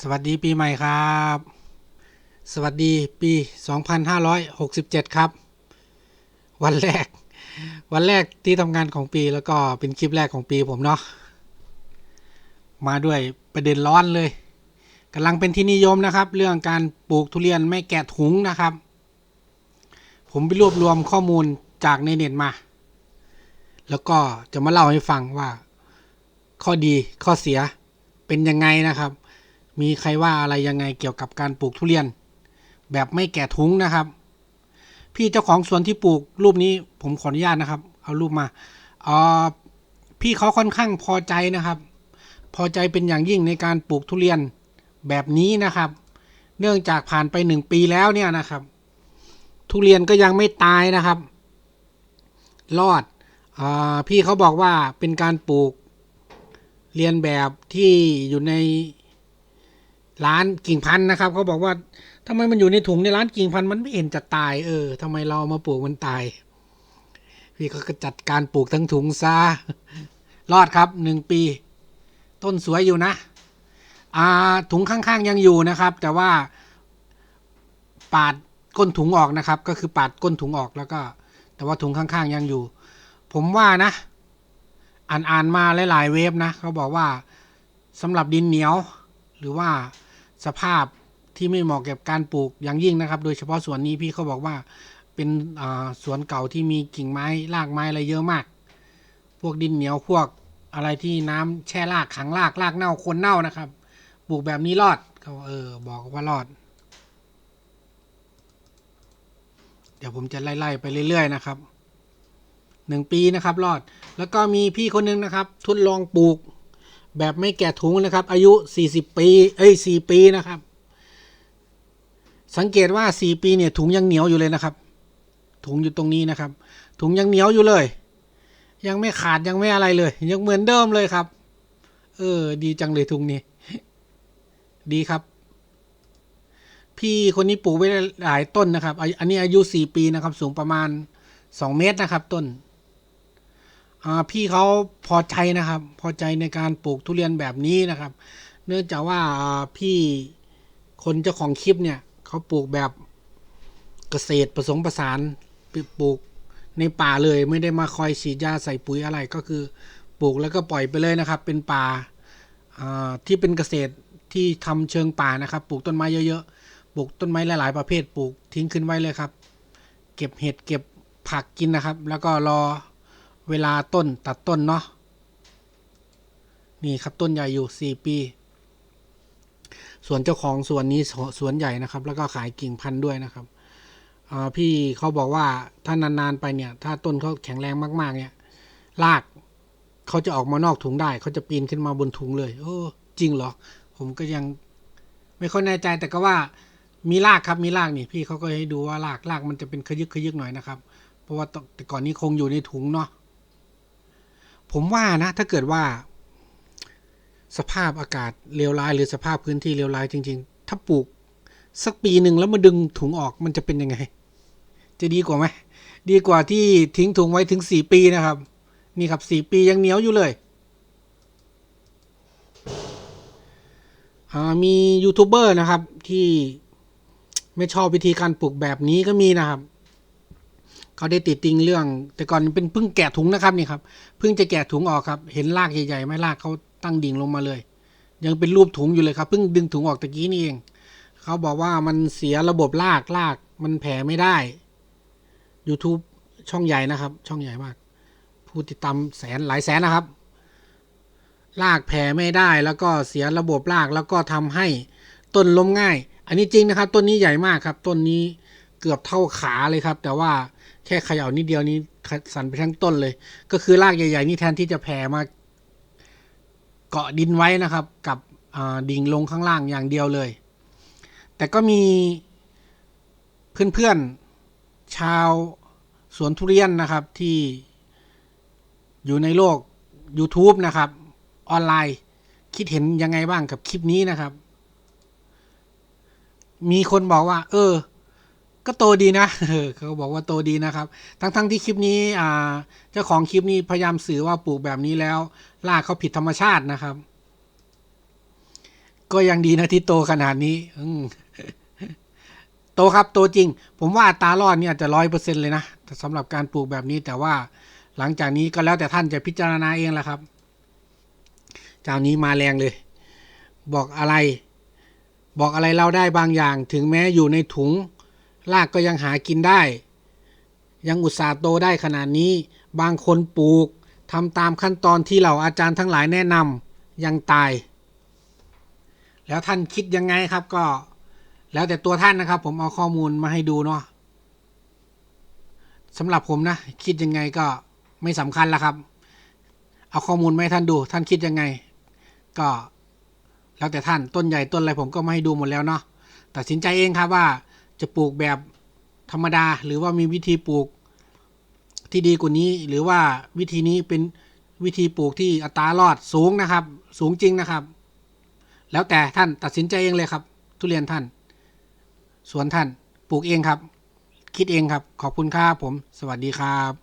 สวัสดีปีใหม่ครับ สวัสดีปี 2567 ครับ วันแรก วันแรกที่ทำงานของปีแล้วก็เป็นคลิปแรกของปีผมเนาะมาด้วยประเด็นร้อนเลยกำลังเป็นที่นิยมนะครับ เรื่องการปลูกทุเรียนไม่แกะถุงนะครับ ผมไปรวบรวมข้อมูลจากในเน็ตมา แล้วก็จะมาเล่าให้ฟังว่า ข้อดีข้อเสียเป็นยังไงนะครับ มีใครว่าอะไรยังไงเกี่ยวกับการปลูกทุเรียน แบบไม่แกะถุงนะครับ พี่เจ้าของสวนที่ปลูกรูปนี้ผมขออนุญาตนะครับ เอารูปมาเออพี่เขาค่อนข้างพอใจนะครับ พอใจเป็นอย่างยิ่งในการปลูกทุเรียนแบบนี้นะครับ เนื่องจากผ่านไปหนึ่งปีแล้วเนี่ยนะครับ ทุเรียนก็ยังไม่ตายนะครับ รอดอพี่เขาบอกว่าเป็นการปลูกเรียนแบบที่อยู่ใน ร้านกิ่งพันธุ์นะครับเขาบอกว่าทำไมมันอยู่ในถุงในร้านกิ่งพันธุ์มันไม่เห็นจะตายเออทำไมเราเอามาปลูกมันตาย พี่เขาก็จัดการปลูกทั้งถุงซะรอดครับหนึ่งปี ต้นสวยอยู่นะ อ่าถุงข้างๆยังอยู่นะครับ แต่ว่าปาดก้นถุงออกนะครับ ก็คือปาดก้นถุงออกแล้วก็ แต่ว่าถุงข้างๆยังอยู่ ผมว่านะ อ่านอ่านมาหลายๆเว็บนะเขาบอกว่าสำหรับดินเหนียวหรือว่า สภาพที่ไม่เหมาะกับการปลูกอย่างยิ่งนะครับ โดยเฉพาะสวนนี้พี่เขาบอกว่าเป็นสวนเก่าที่มีกิ่งไม้รากไม้อะไรเยอะมาก พวกดินเหนียวพวกอะไรที่น้ำแช่รากขังรากรากเน่าคนเน่านะครับ ปลูกแบบนี้รอดเขาเออ บอกว่ารอด เดี๋ยวผมจะไล่ๆไปเรื่อยๆนะครับหนึ่งปีนะครับรอด แล้วก็มีพี่คนหนึงนะครับ ทดลองปลูก แบบไม่แกะถุงนะครับ อายุ 40 ปี เอ้ย 4 ปีนะครับ สังเกตว่า 4 ปีเนี่ยถุงยังเหนียวอยู่เลยนะครับ ถุงอยู่ตรงนี้นะครับ ถุงยังเหนียวอยู่เลย ยังไม่ขาดยังไม่อะไรเลย ยังเหมือนเดิมเลยครับ เออ ดีจังเลยถุงนี้ ดีครับ พี่คนนี้ปลูกไว้หลายต้นนะครับ อันนี้อายุ 4 ปีนะครับ สูงประมาณ 2 เมตรนะครับ ต้น พี่เขาพอใจนะครับ พอใจในการปลูกทุเรียนแบบนี้นะครับ เนื่องจากว่าพี่คนเจ้าของคลิปเนี่ยเขาปลูกแบบเกษตรผสมผสานปลูกในป่าเลยไม่ได้มาคอยฉีดยาใส่ปุ๋ยอะไรก็คือปลูกแล้วก็ปล่อยไปเลยนะครับ เป็นป่าที่เป็นเกษตรที่ทำเชิงป่านะครับ ปลูกต้นไม้เยอะๆปลูกต้นไม้หลายๆประเภทปลูกทิ้งขึ้นไว้เลยครับ เก็บเห็ดเก็บผักกินนะครับ แล้วก็รอ เวลาต้นตัดต้นเนาะนี่ครับต้นใหญ่อยู่สี่ปี ส่วนเจ้าของสวนนี้สวนใหญ่นะครับ แล้วก็ขายกิ่งพันธุ์ด้วยนะครับพี่เขาบอกว่าถ้านานๆไปเนี่ย ถ้าต้นเขาแข็งแรงมากๆ เนี่ยรากเขาจะออกมานอกถุงได้ เขาจะปีนขึ้นมาบนถุงเลยโอ้จริงเหรอ ผมก็ยังไม่ค่อยแน่ใจแต่ก็ว่ามีรากครับมีรากนี่พี่เขาก็ให้ดูว่ารากรากมันจะเป็นขยึกขยึกหน่อยนะครับ เพราะว่าแต่ก่อนนี้คงอยู่ในถุงเนาะ ผมว่านะ ถ้าเกิดว่า สภาพอากาศเลวร้ายหรือสภาพพื้นที่เลวร้ายจริง ๆ ถ้าปลูกสักปีหนึ่งแล้วมาดึงถุงออกมันจะเป็นยังไง จะดีกว่าไหมดีกว่าที่ทิ้งถุงไว้ถึงสี่ปีนะครับ นี่ครับสี่ปียังเหนียวอยู่เลยมียูทูบเบอร์นะครับที่ไม่ชอบวิธีการปลูกแบบนี้ก็มีนะครับ เขาได้ติดติงเรื่อง แต่ก่อนเป็นเพิ่งแกะถุงนะครับนี่ครับเพิ่งจะแกะถุงออกครับ เห็นรากใหญ่ๆไหม่รากเขาตั้งดิ่งลงมาเลย ยังเป็นรูปถุงอยู่เลยครับเพิ่งดึงถุงออกตะกี้นี่เอง เขาบอกว่ามันเสียระบบรากรากมันแผ่ไม่ได้ YouTube ช่องใหญ่นะครับ ช่องใหญ่มากผู้ติดตามแสนหลายแสนนะครับรากแผ่ไม่ได้แล้วก็เสียระบบรากแล้วก็ทำให้ต้นล้มง่าย อันนี้จริงนะครับ ต้นนี้ใหญ่มากครับ ต้นนี้เกือบเท่าขาเลยครับ แต่ว่า แค่เขย่านิดเดียวนี้สั่นไปทั้งต้นเลย ก็คือรากใหญ่ๆนี่แทนที่จะแผ่มาเกาะดินไว้นะครับ กับดิ่งลงข้างล่างอย่างเดียวเลย แต่ก็มีเพื่อนๆชาวสวนทุเรียนนะครับที่อยู่ในโลก YouTube นะครับ ออนไลน์คิดเห็นยังไงบ้างกับคลิปนี้นะครับ มีคนบอกว่า เออ ก็โตดีนะเขาบอกว่าโตดีนะครับ ทั้งๆทที่คลิปนี้อ่าเจ้าของคลิปนี้พยายามสื่อว่าปลูกแบบนี้แล้วรากเขาผิดธรรมชาตินะครับ ก็ยังดีนะที่โตขนาดนี้อืโตครับโตจริง ผมว่าตารอดเนี่ยจะร้อยเปอร์เซ็นเลยนะสำหรับการปลูกแบบนี้แต่ว่าหลังจากนี้ก็แล้วแต่ท่านจะพิจารณาเองแหละครับ เจ้านี้มาแรงเลย บอกอะไร บอกอะไรเราได้บางอย่าง ถึงแม้อยู่ในถุง รากก็ยังหากินได้ ยังอุตส่าห์โตได้ขนาดนี้ บางคนปลูกทำตามขั้นตอนที่เหล่าอาจารย์ทั้งหลายแนะนำยังตาย แล้วท่านคิดยังไงครับก็ แล้วแต่ตัวท่านนะครับ ผมเอาข้อมูลมาให้ดูเนาะสำหรับผมนะ คิดยังไงก็ไม่สำคัญละครับ เอาข้อมูลมาให้ท่านดู ท่านคิดยังไง ก็แล้วแต่ท่านต้นใหญ่ต้นอะไรผมก็มาให้ดูหมดแล้วเนาะตัดสินใจเองครับว่า จะปลูกแบบธรรมดา หรือว่ามีวิธีปลูกที่ดีกว่านี้ หรือว่าวิธีนี้เป็นวิธีปลูกที่อัตรารอดสูงนะครับ สูงจริงนะครับ แล้วแต่ท่านตัดสินใจเองเลยครับ ทุเรียนท่านสวนท่านปลูกเองครับ คิดเองครับ ขอบคุณครับผม สวัสดีครับ